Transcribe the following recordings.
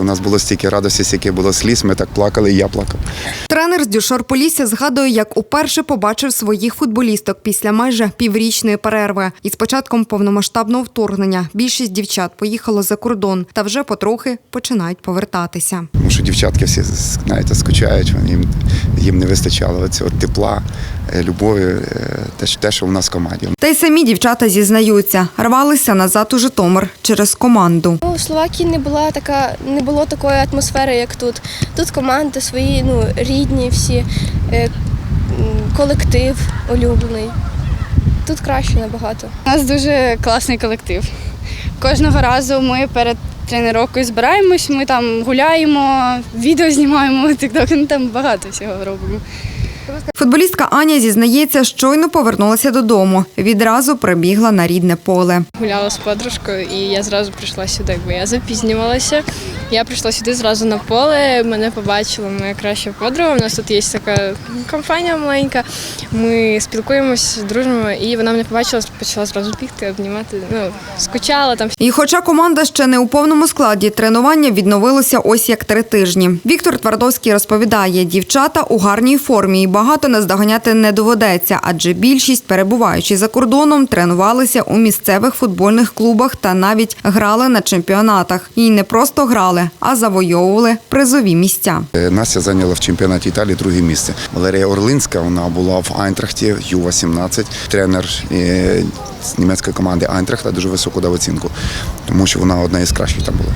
У нас було стільки радості, стільки було сліз. Ми так плакали, і я плакав. Тренер з Дюшор Полісся згадує, як уперше побачив своїх футболісток після майже піврічної перерви. І з початком повномасштабного вторгнення більшість дівчат поїхало за кордон та вже потрохи починають повертатися. Тому що дівчатки всі знаєте, скучають, їм, їм не вистачало цього тепла, е, любові, е, те, що- в нас в команді. Та й самі дівчата зізнаються, рвалися назад у Житомир через команду. Ну, в Словакії не була така, не було такої атмосфери, як тут. Тут команди свої, ну, рідні всі, е, колектив улюблений. Тут краще набагато. У нас дуже класний колектив. Кожного разу ми перед тренуванням збираємось, ми там гуляємо, відео знімаємо, тікток, ну там багато всього робимо. Футболістка Аня зізнається, щойно повернулася додому. Відразу прибігла на рідне поле. гуляла з подружкою, і я зразу прийшла сюди, бо я запізнювалася. Я прийшла сюди зразу на поле. Мене побачила моя краща подруга. У нас тут є така компанія маленька. Ми спілкуємося, дружимо, і вона мене побачила, почала зразу бігти, обнімати. Ну, скучала там. І хоча команда ще не у повному складі, тренування відновилося ось як три тижні. Віктор Твардовський розповідає, дівчата у гарній формі і багато наздоганяти не доведеться, адже більшість, перебуваючи за кордоном, тренувалися у місцевих футбольних клубах та навіть грали на чемпіонатах. І не просто грали, а завойовували призові місця. Е, Настя зайняла в чемпіонаті Італії друге місце. Валерія Орлинська вона була в Айнтрахті, Ю-18. Тренер е, з німецької команди Айнтрахта дуже високу дав оцінку, тому що вона одна із кращих там була.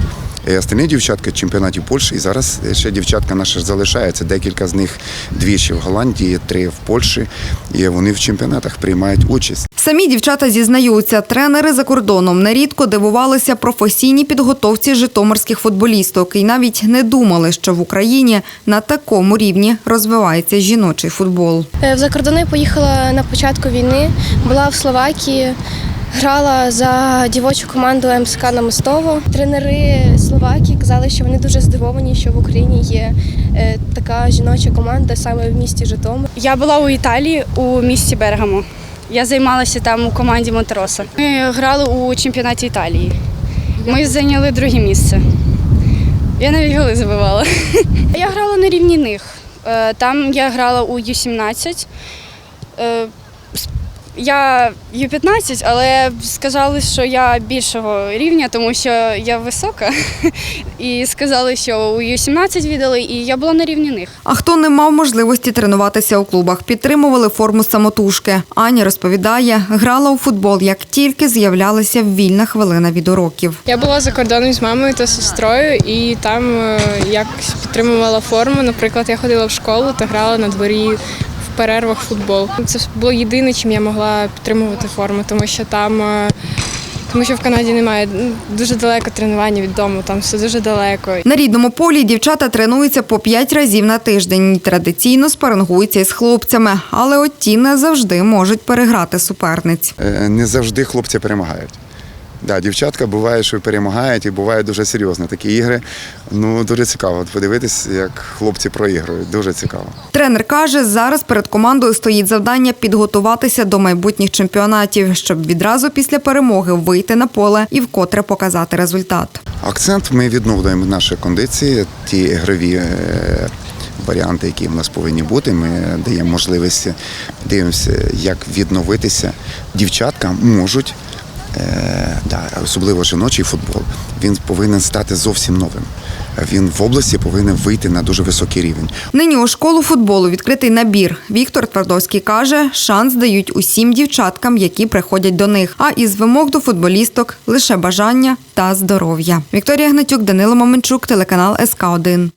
І Остальні дівчатки в чемпіонаті Польщі, і зараз ще дівчатка наша залишається. Декілька з них двічі в Голландії, три в Польщі. І вони в чемпіонатах приймають участь. Самі дівчата зізнаються, тренери за кордоном нерідко дивувалися професійній підготовці житомирських футболісток і навіть не думали, що в Україні на такому рівні розвивається жіночий футбол. Е, В закордони поїхала на початку війни, була в Словакії, грала за дівочу команду МСК на Мостово. Тренери Словакії казали, що вони дуже здивовані, що в Україні є е, така жіноча команда саме в місті Житомир. Я була у Італії у місті Бергамо. Я займалася там у команді Монтероса. Ми грали у чемпіонаті Італії. Ми зайняли друге місце. Я навіть голи забивала. Я грала на рівні них. Е, Там я грала у Ю-17. Я Ю-15, але сказали, що я більшого рівня, тому що я висока. І сказали, що у Ю-17 віддали, і я була на рівні них. А хто не мав можливості тренуватися у клубах, підтримували форму самотужки. Аня розповідає, грала у футбол, як тільки з'являлася вільна хвилина від уроків. Я була за кордоном з мамою та сестрою, і там е, якось підтримувала форму. Наприклад, я ходила в школу та грала на дворі. Перервах футбол. Це було єдине, чим я могла підтримувати форму, тому що там, е, тому що в Канаді немає дуже далеко тренування від дому, там все дуже далеко. На рідному полі дівчата тренуються по п'ять разів на тиждень. Традиційно спарингуються із хлопцями, але от ті не завжди можуть переграти суперниць. Е, Не завжди хлопці перемагають. Да, дівчатка буває, що перемагають, і буває дуже серйозно. Такі ігри. Ну дуже цікаво подивитись, як хлопці проігрують. Дуже цікаво. Тренер каже, зараз перед командою стоїть завдання підготуватися до майбутніх чемпіонатів, щоб відразу після перемоги вийти на поле і вкотре показати результат. Акцент ми відновлюємо наші кондиції, ті ігрові е, варіанти, які в нас повинні бути. Ми даємо можливість дивимося, як відновитися. Дівчатка можуть. Е, Да, особливо жіночий футбол, він повинен стати зовсім новим. Він в області повинен вийти на дуже високий рівень. Нині у школу футболу відкритий набір. Віктор Твардовський каже, шанс дають усім дівчаткам, які приходять до них. А із вимог до футболісток лише бажання та здоров'я. Вікторія Гнатюк, Данило Маменчук, телеканал СК 1